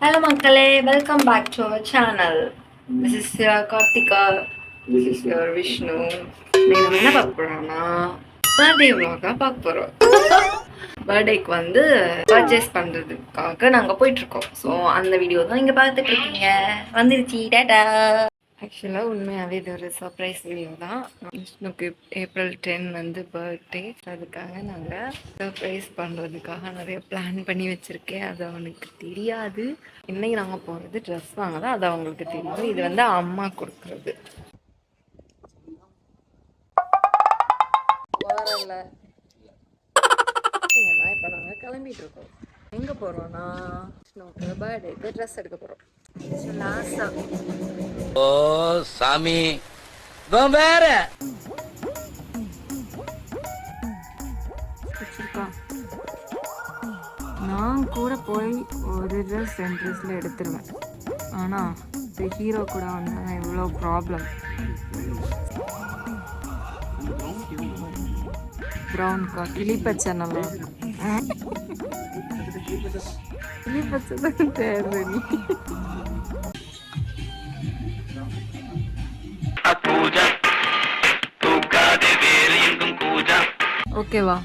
Hello மக்களே welcome back to our channel this is your Karthika this is your Vishnu நீங்கள் நம்ம என்ன பார்க்க போகிறோம்னா பர்த்டே vlog-ஆ பார்க்க போகிறோம் பர்த்டேக்கு வந்து பர்ச்சேஸ் பண்ணுறதுக்காக நாங்கள் போயிட்டுருக்கோம் ஸோ அந்த வீடியோ தான் இங்கே பார்த்துட்டு இருக்கீங்க. வந்துருச்சு டேட்டா ஆக்சுவலாக உண்மையாகவே இது ஒரு சர்ப்ரைஸ் வீடியோ தான். விஷ்ணுக்கு ஏப்ரல் டென் வந்து பர்த்டே அதுக்காக நாங்கள் சர்ப்ரைஸ் பண்ணுறதுக்காக நிறைய பிளான் பண்ணி வச்சுருக்கேன். அது அவனுக்கு தெரியாது. இன்னைக்கு நாங்கள் போகிறது ட்ரெஸ் வாங்க தான் அது அவங்களுக்கு தெரியும் இது வந்து அம்மா கொடுக்குறது. இப்போ நாங்கள் கிளம்பிட்டு இருக்கோம். எங்கே போகிறோம்னா விஷ்ணுக்கு பர்த்டேக்கு ட்ரெஸ் எடுக்க போகிறோம் ஓ சாமி. வேற. நான் கூட போய் ஒரு ட்ரெஸ் ரெண்டு ட்ரெஸ்ல எடுத்துருவேன். ஆனால் இந்த ஹீரோ கூட வந்தால் இவ்வளோ ப்ராப்ளம் ப்ரௌன்க்கா கிளிப்பச்சை நல்லா கிளிப்பச்சை தான் தேர்வு நீ பூஜா தூக்காதே வேறு எங்கும் பூஜா ஓகேவா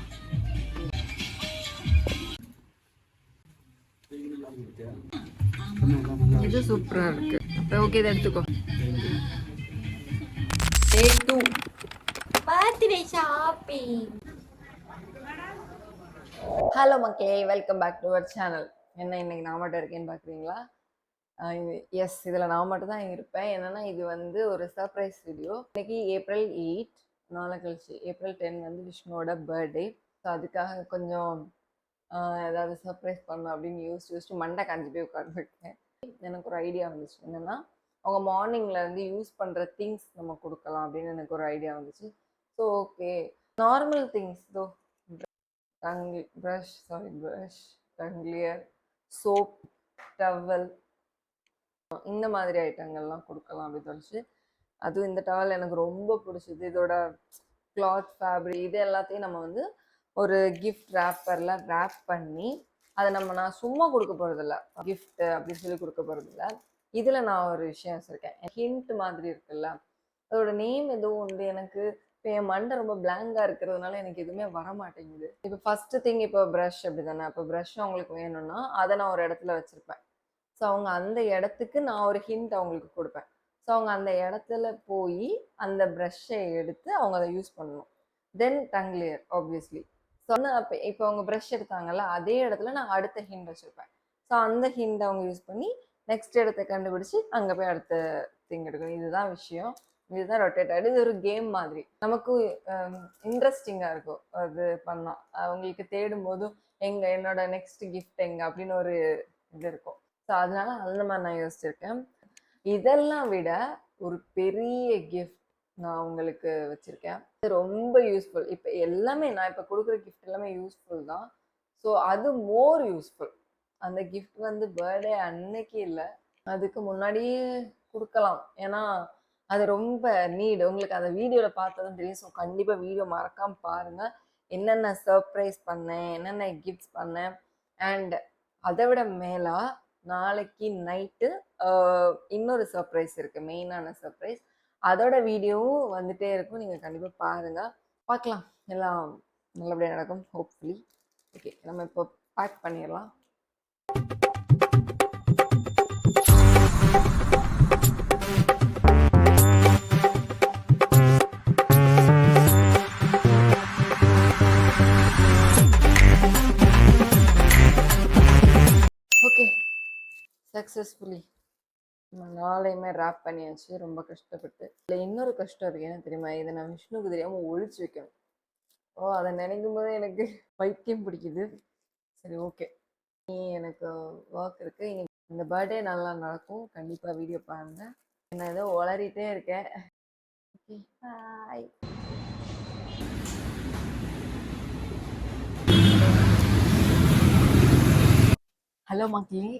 இது சூப்பரா இருக்கு அப்ப ஓகே இதை எடுத்துக்கோ take two birthday shopping hello மக்களே welcome back to our channel என்ன இன்னைக்கு நான் மட்டும் இருக்கேன்னு பார்க்குறீங்களா எஸ் இதில் நான் மட்டும் தான் இருப்பேன். என்னன்னா இது வந்து ஒரு சர்ப்ரைஸ் வீடியோ இன்னைக்கு ஏப்ரல் எயிட் நாளை கழிச்சு ஏப்ரல் டென் வந்து விஷ்ணுவோட பர்த்டே ஸோ அதுக்காக கொஞ்சம் ஏதாவது சர்ப்ரைஸ் பண்ணணும் அப்படின்னு யோசிச்சு யோசிச்சு மண்டை காஞ்சி போய் உட்காந்துருக்கேன் எனக்கு ஒரு ஐடியா வந்துச்சு. என்னென்னா அவங்க மார்னிங்கில் இருந்து யூஸ் பண்ணுற திங்ஸ் நம்ம கொடுக்கலாம் அப்படின்னு எனக்கு ஒரு ஐடியா வந்துச்சு. ஸோ ஓகே நார்மல் திங்ஸ் தோ டங்லி ப்ரஷ் சாரி ப்ரஷ் டங்லியர் சோப் டவல் இந்த மாதிரி ஐட்டங்கள்லாம் கொடுக்கலாம் அப்படின்னு தோணுச்சு. அதுவும் இந்த டவல் எனக்கு ரொம்ப பிடிச்சது. இதோட கிளாத் ஃபேப்ரிக் இது எல்லாத்தையும் நம்ம வந்து ஒரு கிஃப்ட் ரேப்பரில் ரேப் பண்ணி அதை நம்ம நான் சும்மா கொடுக்க போகிறதில்ல கிஃப்ட்டு அப்படின்னு சொல்லி கொடுக்க போகிறதில்ல இதில் நான் ஒரு விஷயம் வச்சுருக்கேன். ஹிண்ட் மாதிரி இருக்குல்ல. அதோட நேம் எதுவும் உண்டு எனக்கு இப்போ என் மண்டை ரொம்ப பிளாங்காக இருக்கிறதுனால எனக்கு எதுவுமே வர மாட்டேங்குது இப்போ ஃபஸ்ட்டு திங் இப்போ ப்ரஷ் அப்படி தானே இப்போ ப்ரஷ் அவங்களுக்கு வேணும்னா அதை நான் ஒரு இடத்துல வச்சுருப்பேன். ஸோ அவங்க அந்த இடத்துக்கு நான் ஒரு ஹிண்ட் அவங்களுக்கு கொடுப்பேன். ஸோ அவங்க அந்த இடத்துல போய் அந்த ப்ரஷ்ஷை எடுத்து அவங்க அதை யூஸ் பண்ணணும். தென் டங்லியர் ஆப்வியஸ்லி ஸோ அப்போ இப்போ அவங்க ப்ரஷ் எடுத்தாங்கல்ல அதே இடத்துல நான் அடுத்த ஹிண்ட் வச்சுருப்பேன். ஸோ அந்த ஹிண்ட் அவங்க யூஸ் பண்ணி நெக்ஸ்ட் இடத்த கண்டுபிடிச்சி அங்கே போய் அடுத்த திங் எடுக்கணும். இதுதான் விஷயம். இதுதான் ரொட்டேட் ஆகிடு இது ஒரு கேம் மாதிரி. நமக்கும் இன்ட்ரெஸ்டிங்காக um, இருக்கும் அது பண்ணால் அவங்களுக்கு தேடும் போதும் எங்கே என்னோட நெக்ஸ்ட் கிஃப்ட் எங்கே அப்படின்னு ஒரு இது இருக்கும். ஸோ அதனால அந்த மாதிரி நான் யோசிச்சிருக்கேன். இதெல்லாம் விட ஒரு பெரிய கிஃப்ட் நான் உங்களுக்கு வச்சுருக்கேன். இது ரொம்ப யூஸ்ஃபுல் இப்போ எல்லாமே நான் இப்போ கொடுக்குற கிஃப்ட் எல்லாமே யூஸ்ஃபுல் தான். ஸோ அது மோர் யூஸ்ஃபுல் அந்த கிஃப்ட் வந்து பர்த்டே அன்னைக்கு இல்லை. அதுக்கு முன்னாடியே கொடுக்கலாம். ஏன்னா அது ரொம்ப நீடு உங்களுக்கு அந்த வீடியோவில் பார்த்ததும் தெரியும். ஸோ கண்டிப்பாக வீடியோ மறக்காம பாருங்கள் என்னென்ன சர்ப்ரைஸ் பண்ணேன்? என்னென்ன கிஃப்ட்ஸ் பண்ணேன்? அண்ட் அதை விட மேலா நாளைக்கு நைட்டு இன்னொரு சர்ப்ரைஸ் இருக்குது மெயினான சர்ப்ரைஸ் அதோட வீடியோவும் வந்துட்டே இருக்கும். நீங்கள் கண்டிப்பாக பாருங்கள் பார்க்கலாம் எல்லாம் நல்லபடியாக நடக்கும். ஹோப்ஃபுல்லி ஓகே நம்ம இப்போ பேக் பண்ணிடலாம். சக்ஸஸ்ஃபுல்லி நம்ம நாளையுமே ரேப் பண்ணியாச்சு. ரொம்ப கஷ்டப்பட்டு. இல்லை இன்னொரு கஷ்டம் இருக்கு. என்ன தெரியுமா? இதை நான் விஷ்ணுக்கு தெரியாமல் ஒழிச்சு வைக்கணும். ஓ அதை நினைக்கும் போதே எனக்கு பைத்தியம் பிடிக்குது. சரி ஓகே நீ எனக்கு ஒர்க் இருக்குது இனி இந்த பர்த்டே நல்லா நடக்கும். கண்டிப்பாக வீடியோ பாருங்க. நான் ஏதோ உளறிட்டே இருக்கேன். ஓகே பாய் ஹலோ மக்களே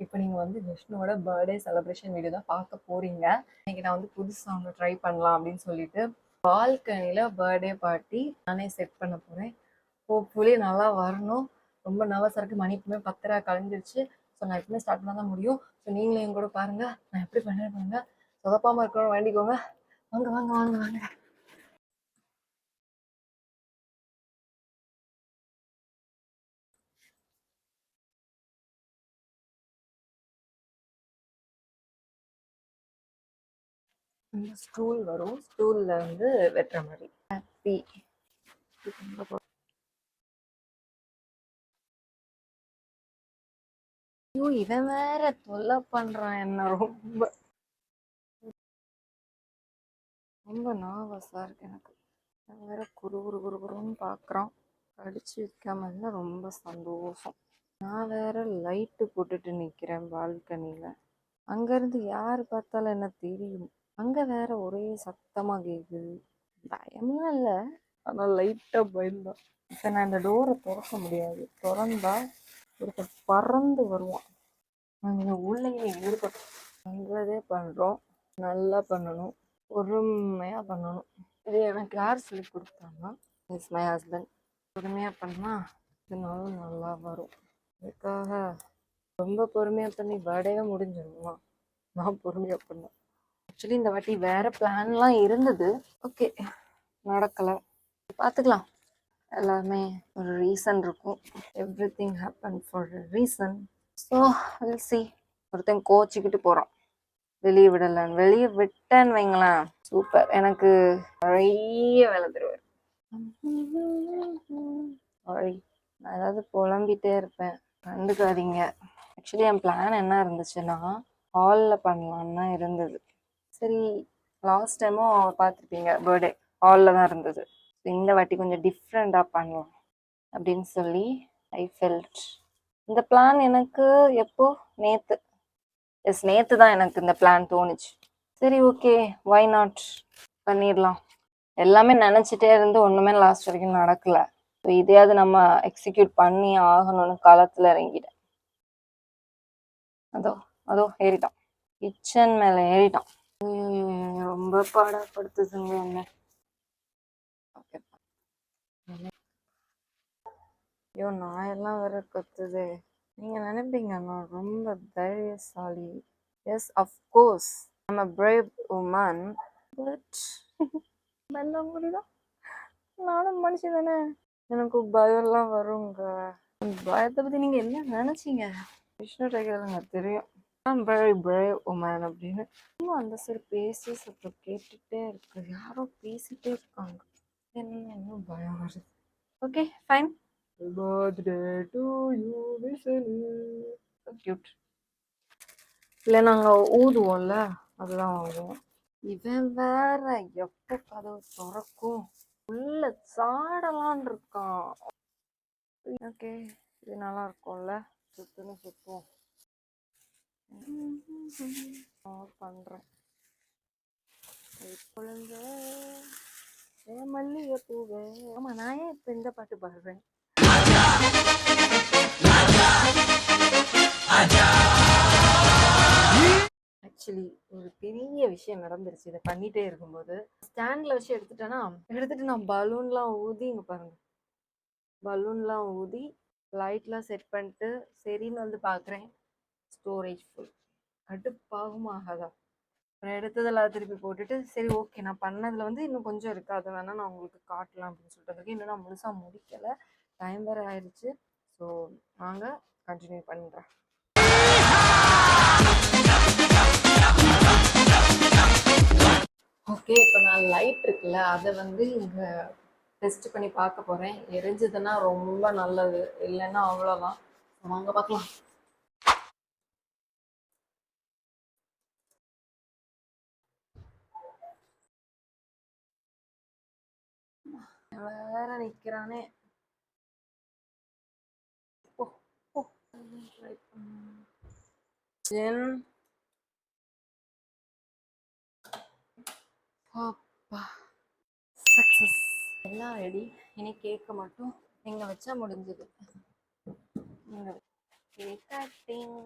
இப்போ நீங்கள் வந்து விஷ்ணுவோட பர்த்டே செலிப்ரேஷன் வீடியோ தான் பார்க்க போகிறீங்க இன்னைக்கு நான் வந்து புதுசாக ஒன்று ட்ரை பண்ணலாம் அப்படின்னு சொல்லிட்டு பால்கனியில் பர்த்டே பார்ட்டி நானே செட் பண்ண போகிறேன் ஹோப்ஃபுல்லி நல்லா வரணும். ரொம்ப நர்வஸாக இருக்குது மணி இப்போமே பத்தரை கலைஞ்சிருச்சு ஸோ நான் எப்பவுமே ஸ்டார்ட் பண்ண தான் முடியும். ஸோ நீங்களே என் கூட பாருங்கள் நான் எப்படி பண்ணுறேன் பாருங்கள் சொதப்பாமல் இருக்கணும்னு வேண்டிக்கோங்க. வாங்க வாங்க வாங்க வாங்க. இந்த ஸ்டூல் வரும். ஸ்டூல்ல வந்து வெட்டுற மாதிரி. ஹாப்பி ஐயோ இவன் வேற தொல்லை பண்றான் என்ன ரொம்ப. ரொம்ப நர்வஸா இருக்கு எனக்கு. இவன் வேற குரு குரு குரு குருன்னு பார்க்குறான் கடிச்சு வைக்காம இருந்தா ரொம்ப சந்தோஷம். நான் வேற லைட்டு போட்டுட்டு நிக்கிறேன் பால்கனியில் அங்கேருந்து யார் பார்த்தாலும் என்ன தெரியும்? அங்கே வேற ஒரே சத்தமாக கேக்குது. பயம்லாம் இல்லை. ஆனால் லைட்டாக பயந்தான் இப்போ நான் இந்த டோரை திறக்க முடியாது. திறந்தா ஒருத்தர் பறந்து வருவான். நாங்கள் உள்ளேயே இருக்கட்டும் நல்லதே பண்ணுறோம் நல்லா பண்ணணும். பொறுமையாக பண்ணணும். இது எனக்கு யார் சொல்லி கொடுத்தாங்கன்னா இஸ் மை ஹஸ்பண்ட் பொறுமையாக பண்ணால் இதனால நல்லா வரும். அதுக்காக ரொம்ப பொறுமையாக பண்ணி பர்த்டேவே முடிஞ்சிருமா? நான் பொறுமையாக பண்ணேன். ஆக்சுவலி இந்த வாட்டி வேற பிளான்லாம் இருந்தது. ஓகே நடக்கலை. பார்த்துக்கலாம். எல்லாமே ஒரு ரீசன் இருக்கும். Everything happen for reason so will see ஒருத்தன் கோச்சிக்கிட்டு போகிறான் வெளியே விடலான்னு. வெளியே விட்டேன்னு வைங்களேன். சூப்பர் எனக்கு நிறைய வேலை தருவார். நான் ஏதாவது புலம்பிட்டே இருப்பேன். கண்டுக்காதீங்க. ஆக்சுவலி என் பிளான் என்ன இருந்துச்சுன்னா ஹாலில் பண்ணலான்னு தான் இருந்தது. சரி லாஸ்ட் டைமும் பார்த்துருப்பீங்க பர்த்டே ஹாலில் தான் இருந்தது. இந்த வாட்டி கொஞ்சம் டிஃப்ரெண்ட்டாக பண்ணலாம் அப்படின்னு சொல்லி ஐ ஃபெல்ட் இந்த பிளான் எனக்கு எப்போ? நேற்று எஸ் நேற்று தான் எனக்கு இந்த பிளான் தோணுச்சு. சரி ஓகே ஒய் நாட் பண்ணிடலாம். எல்லாமே நினச்சிட்டே இருந்து ஒன்றுமே லாஸ்ட் வரைக்கும் நடக்கலை. ஸோ இதையாவது நம்ம எக்ஸிக்யூட் பண்ணி ஆகணும்னு காலத்தில் இறங்கிட்டேன். அதோ அதோ ஏறிட்டான். கிச்சன் மேலே ஏறிட்டான். ரொம்ப பாடப்படுத்துதுங்க என்ன. ஐயோ ஐயோ நாயெல்லாம் வேற கத்துது. நீங்க நினைப்பீங்க நான் ரொம்ப தைரியசாலி. Yes of course I'm a brave woman but பண்ண முடிதான் நானும் மனுஷன் தானே. எனக்கு பயம்லாம் வருங்க. பயத்தை பத்தி நீங்க என்ன நினைச்சீங்க? விஷ்ணு கேளுங்க தெரியும். வெரி பிரேவ் உமன் அப்படின்னு. இன்னும் அந்த சைடு பேசி சத்தம் கேட்டுட்டே இருக்கு. யாரோ பேசிட்டே இருக்காங்க. என்ன இன்னும் பயம் வருது. Okay fine birthday to you cute இல்லை நாங்கள் ஊதுவோம்ல அதெல்லாம் வாங்குவோம். இவன் வேற எப்போ கதவு திறக்கும்? உள்ள சாடலான் இருக்கான். ஓகே இது நல்லா இருக்கும்ல. சுத்துன்னு சுத்துவோம். பண்றேன். குழந்த. மல்லிகை பூவே ஆமா நான் ஏன் இப்ப இந்த பாட்டு பாடுறேன்? ஆக்சுவலி ஒரு பெரிய விஷயம் நடந்துருச்சு. இதை பண்ணிட்டே இருக்கும்போது ஸ்டாண்ட்ல வச்சு எடுத்துட்டேன்னா எடுத்துட்டு நான் பலூன்லாம் ஊதி இங்க பாருங்க. பலூன்லாம் ஊதி லைட்லாம் செட் பண்ணிட்டு சரின்னு வந்து பார்க்குறேன் ஸ்டோரேஜ் ஃபுல் கடுப்பாகும் ஆகாதா அப்புறம் எடுத்ததெல்லாம் திருப்பி போட்டுட்டு சரி ஓகே நான் பண்ணதில் வந்து இன்னும் கொஞ்சம் இருக்குது அதை வேணால் நான் உங்களுக்கு காட்டலாம் அப்படின்னு சொல்லிட்டு வந்திருக்கேன். இன்னும் நான் முழுசாக முடிக்கலை. டைம் வேறு ஆயிடுச்சு. ஸோ வாங்க கண்டினியூ பண்ணுறேன் ஓகே இப்போ நான் லைட் இருக்குல்ல அதை வந்து இங்கே டெஸ்ட் பண்ணி பார்க்க போகிறேன் எரிஞ்சதுன்னா ரொம்ப நல்லது. இல்லைன்னா அவ்வளோதான் வாங்க பார்க்கலாம். வேற நிக்கிறானே. ஓ ஓ ட்ரை ஜென் அப்பா சக்ஸஸ் எல்லாம் ரெடி இனி கேக்க மட்டும் எங்க வச்சா முடிஞ்சது. கேக் கட்டிங்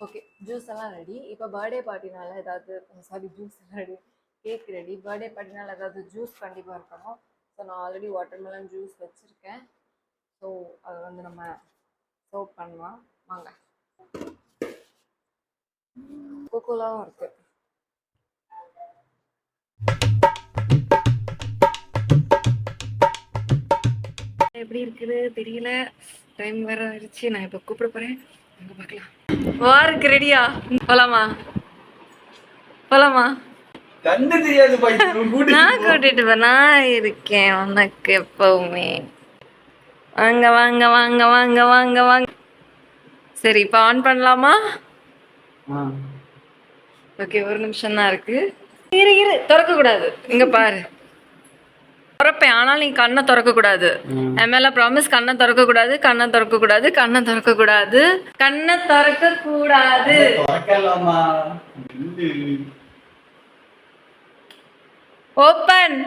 ஓகே ஜூஸ் எல்லாம் ரெடி இப்போ பர்த்டே பார்ட்டினால ஏதாவது oh, சாரி ஜூஸ் எல்லாம் ரெடி கேக் ரெடி பர்த்டே பார்ட்டினால ஏதாவது ஜூஸ் கண்டிப்பாக இருக்கணும். ஸோ நான் ஆல்ரெடி வாட்டர்மெலன் ஜூஸ் வச்சுருக்கேன். ஸோ அதை வந்து நம்ம சர்வ் பண்ணலாம். வாங்க. கோகோலாவும் இருக்குது எப்படி இருக்குது? தெரியல. டைம் வேற ஆயிடுச்சு. நான் இப்போ கூப்பிட போறேன். அங்கே பார்க்கலாம். வாருக்கு ரெடியா? போலாமா? போலாமா? நான் கூட்டிட்டு நான் இருக்கேன் உனக்கு எப்பவுமே. வாங்க வாங்க வாங்க வாங்க வாங்க வாங்க. சரி இப்போ ஆன் பண்ணலாமா? ஓகே ஒரு நிமிஷம் தான் இருக்கு. இரு இரு திறக்க கூடாது இங்க பாரு. திறப்பேன். ஆனால் நீ கண்ணை திறக்க கூடாது. என் மேல ப்ராமிஸ் கண்ணை திறக்க கூடாது கண்ணை திறக்க கூடாது கண்ணை திறக்க கூடாது. கண்ணை திறக்க கூடாது. திறக்கலாமா? இல்லு. ஓப்பன்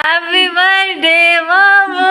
ஹாப்பி பர்த்டே மாமா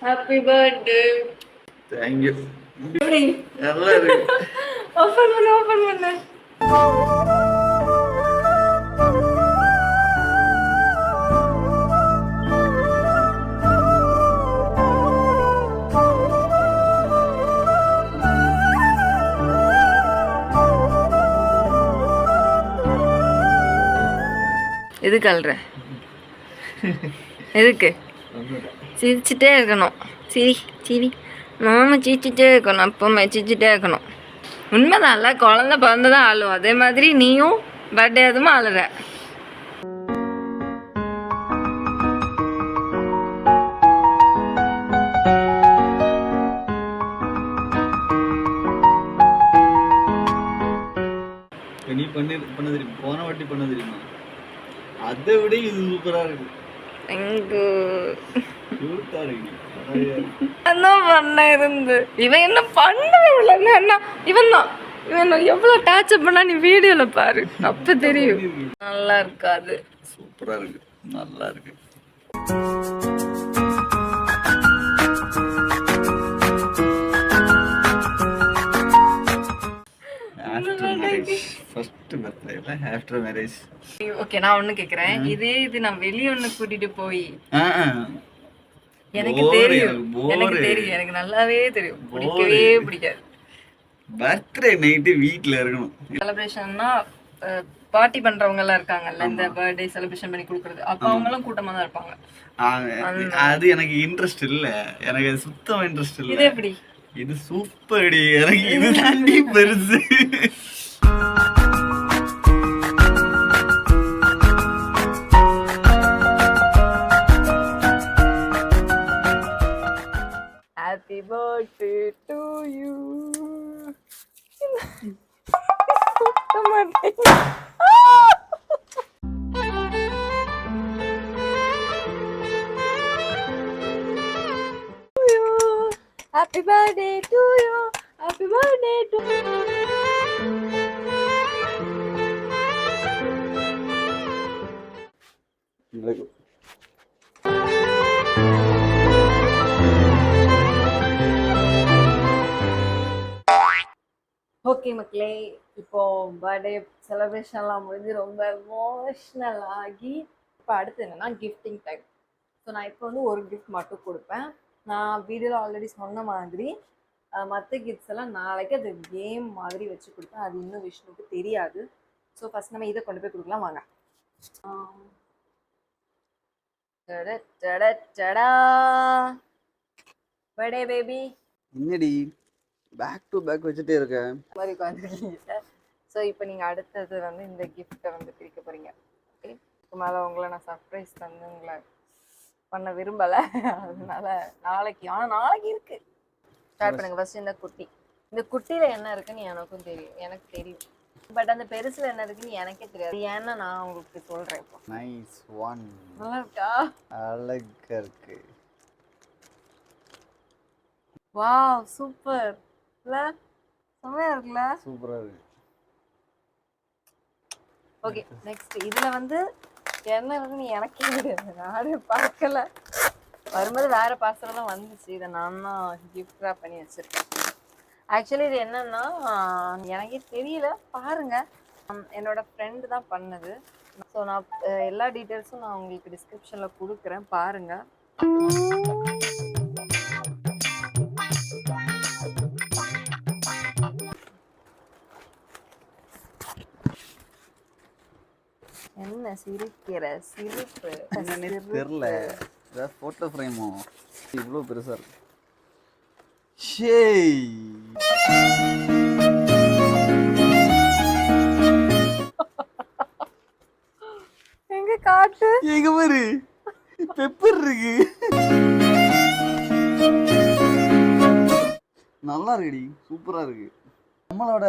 ஹாப்பி பர்த்டே you. எப்படி நல்லா இருக்கு. ஓபன் பண்ணு ஓபன் பண்ணு எதுக்கு அல்ற எதுக்கு. சிரிச்சுட்டே இருக்கணும் சிரி சிரி. மாமா சிரிச்சுட்டே இருக்கணும் எப்பவுமே சிரிச்சுட்டே இருக்கணும் உண்மைதான்ல குழந்தை பிறந்ததான் அழுவும் அதே மாதிரி நீயும் பர்த்டே அதுவும் அழுற நீ பண்ணி பண்ண தெரியுமா? போன வாட்டி பண்ண தெரியுமா? அதை விட இது சூப்பரா இருக்கு. தேங்க்யூ என்ன பண்ண இருந்து? இவன் என்ன பண்ணவே இல்லை என்ன? இவன் தான். இவன் எவ்வளோ டார்ச்சர் பண்ணா நீ வீடியோல பாரு. அப்ப தெரியும். நல்லா இருக்காது சூப்பரா இருக்கு. நல்லா இருக்கு. ஆஃப்டர் மேரேஜ் ஓகே நான் ஒண்ணு கேக்குறேன். இதே இது நான் வெளிய ஒண்ணு கூட்டிட்டு போய் எனக்கு தெரியும். எனக்கு, தெரியும். எனக்கு நல்லாவே தெரியும். பிடிக்கவே பிடிக்காது. பர்த்டே நைட்டு வீட்ல இருக்கணும். செலிப்ரேஷன்னா பார்ட்டி பண்றவங்க எல்லாம் இருக்காங்கல்ல இந்த பர்த்டே செலிப்ரேஷன் பண்ணி கொடுக்கறது. அப்ப அவங்க எல்லாம் கூட்டமா தான் இருப்பாங்க அது எனக்கு இன்ட்ரெஸ்ட் இல்ல. எனக்கு சுத்தம் இன்ட்ரெஸ்ட் இது இல்ல எப்படி? இது சூப்பர் எனக்கு இது தாண்டி பெருசு. happy birthday to you happy birthday to you happy birthday to okay மக்களே இப்போ பர்த்டே செலப்ரேஷன்லாம் முடிஞ்சு ரொம்ப எமோஷ்னல் ஆகி இப்போ அடுத்து என்னென்னா கிஃப்டிங் டைம் ஸோ நான் இப்போ வந்து ஒரு கிஃப்ட் மட்டும் கொடுப்பேன். நான் வீடியோவில் ஆல்ரெடி சொன்ன மாதிரி மற்ற கிஃப்ட்ஸ் எல்லாம் நாளைக்கு அது கேம் மாதிரி வச்சு கொடுப்பேன். அது இன்னும் விஷ்ணுக்கு தெரியாது. ஸோ ஃபஸ்ட் நம்ம இதை கொண்டு போய் கொடுக்கலாம் வாங்க. பர்த்டே பேபி என்னடி? பேக் டு பேக் வச்சுட்டே இருக்க மாதிரி உட்காந்துருக்கீங்க ஸோ இப்போ நீங்கள் அடுத்தது வந்து இந்த கிஃப்ட்டை வந்து பிரிக்க போகிறீங்க ஓகே இதுக்கு மேலே உங்களை நான் சர்ப்ரைஸ் தந்து உங்களை பண்ண விரும்பலை. அதனால நாளைக்கு ஆனால் நாளைக்கு இருக்கு. ஸ்டார்ட் பண்ணுங்க. ஃபர்ஸ்ட் இந்த குட்டி. இந்த குட்டியில் என்ன இருக்குன்னு எனக்கும் தெரியும். எனக்கு தெரியும். பட் அந்த பெருசுல என்ன இருக்குன்னு எனக்கே தெரியாது. ஏன்னா நான் உங்களுக்கு சொல்கிறேன் இப்போ. நைஸ் ஒன் நல்லா இருக்கா? அழகா இருக்கு. வாவ் சூப்பர் இல்ல செம்மையா இருக்குல்ல? சூப்பரா இருக்கு. ஓகே நெக்ஸ்ட் இதுல வந்து என்ன எனக்கே தெரியாது. நானே பார்க்கல. வரும்போது வேற பார்சல் தான் வந்துச்சு. இதை நான் தான் கிஃப்ட் ரேப் பண்ணி வச்சிருக்கேன். ஆக்சுவலி இது என்னன்னா எனக்கே தெரியல. பாருங்க. என்னோட ஃப்ரெண்டு தான் பண்ணது. ஸோ நான் எல்லா டீட்டெயில்ஸும் நான் உங்களுக்கு டிஸ்கிரிப்ஷனில் கொடுக்குறேன். பாருங்க. என்ன சிரிக்கிற சிரிப்பு என்னன்னே தெரியல. ஏதாவது ஃபோட்டோ ஃப்ரேமோ இவ்வளோ பெருசா இருக்கு. ஷேய்! எங்க காட்டு? எங்க பாரு? பெப்பர் இருக்கு. நல்லா இருக்குடி. சூப்பரா இருக்கு. நம்மளோட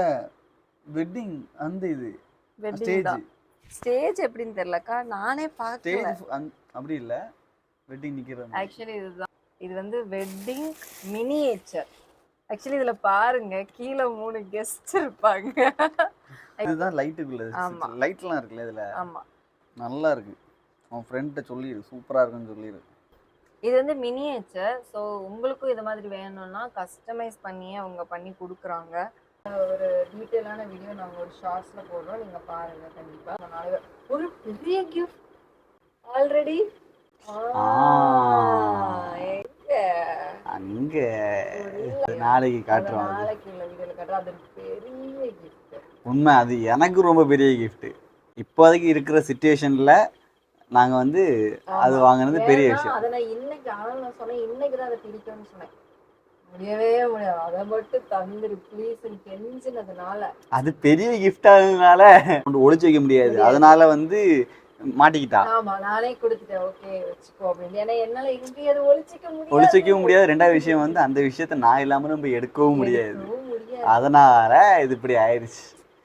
வெட்டிங் அந்த இது வெட்டிங் ஸ்டேஜ் எப்படின்னு தெரியலக்கா. நானே பார்க்கல. அப்படி இல்ல. வெட்டிங் நிக்கிற. ஆக்சுவலி இதுதான். இது வந்து வெட்டிங் மினியேச்சர் ஆக்சுவலி இதுல பாருங்க கீழே மூணு கெஸ்ட் இருப்பாங்க. இதுதான் லைட்டுக்குள்ள. லைட்லாம் இருக்குல்ல இதுல? ஆமா. நல்லா இருக்கு. உன் ஃப்ரெண்ட்ட சொல்லிடு சூப்பரா இருக்குன்னு சொல்லிடு இது வந்து மினியேச்சர் ஸோ உங்களுக்கும் இது மாதிரி வேணும்னா கஸ்டமைஸ் பண்ணியே அவங்க பண்ணி கொடுக்குறாங்க. ஒரு டீட்டெயிலான வீடியோ நாங்கள் ஒரு ஷார்ட்ஸில் போடுறோம். நீங்கள் பாருங்கள் கண்டிப்பாக நாளைக்கு ஒரு பெரிய கிஃப்ட் ஆல்ரெடி அங்க. நாளைக்கு காட்டுறோம். நாளைக்கு உள்ள வீடியோவில் காட்டுறோம். அது பெரிய கிஃப்ட் உண்மை அது எனக்கு ரொம்ப பெரிய gift. இப்போதைக்கு இருக்கிற சுச்சுவேஷன்ல நாங்க வந்து அது வாங்குனது பெரிய விஷயம். அதை நான் இன்னைக்கு ஆனால் நான் சொன்னேன் இன்னைக்கு தான் அதை பிடிக்கும்னு சொன்னேன். முடியவே முடியாது. அதை மட்டும் தந்துரு ப்ளீஸ் கெஞ்சினதுனால அது பெரிய gift ஆகுதுனால ஒளிச்சு வைக்க முடியாது. அதனால வந்து மாட்டிக்கிட்டா. ஆமா நானே கொடுத்துட்டேன். ஓகே வச்சுக்கோ அப்படின்னு. ஏன்னா என்னால எங்கேயும் அதை ஒழிச்சிக்க முடியாது. ஒளிச்சு வைக்கவும் முடியாது. ரெண்டாவது விஷயம் வந்து அந்த விஷயத்த நான் இல்லாம நம்ம எடுக்கவும் முடியாது. அதனால இது இப்படி ஆயிடுச்சு.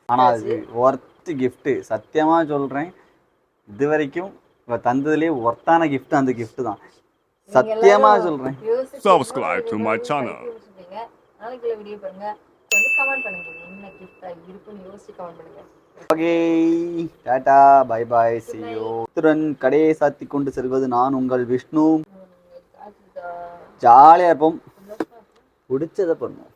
ஆனா அது ஒர்த் gift. சத்தியமா சொல்றேன். இது வரைக்கும் இவ தந்ததுலயே ஒர்த்தான gift அந்த gift தான். சத்தியமா சொல்றேன். யோசிச்சு Subscribe to my எல்லாரும் channel. யோசிச்சு வச்சிருப்பீங்க. நாளைக்கு உள்ள வீடியோ பாருங்க வந்து கமெண்ட் பண்ணுங்க. என்ன கிஃப்டா இருக்குன்னு யோசிச்சு கமெண்ட் பண்ணுங்க. Okay. Tata. Bye bye see you. இத்துடன் கடையை சாத்தி கொண்டு செல்வது நான் உங்கள் விஷ்ணு. உம், காட்டுதா? ஜாலியா இருப்போம். பிடிச்சதை பண்ணுவோம்.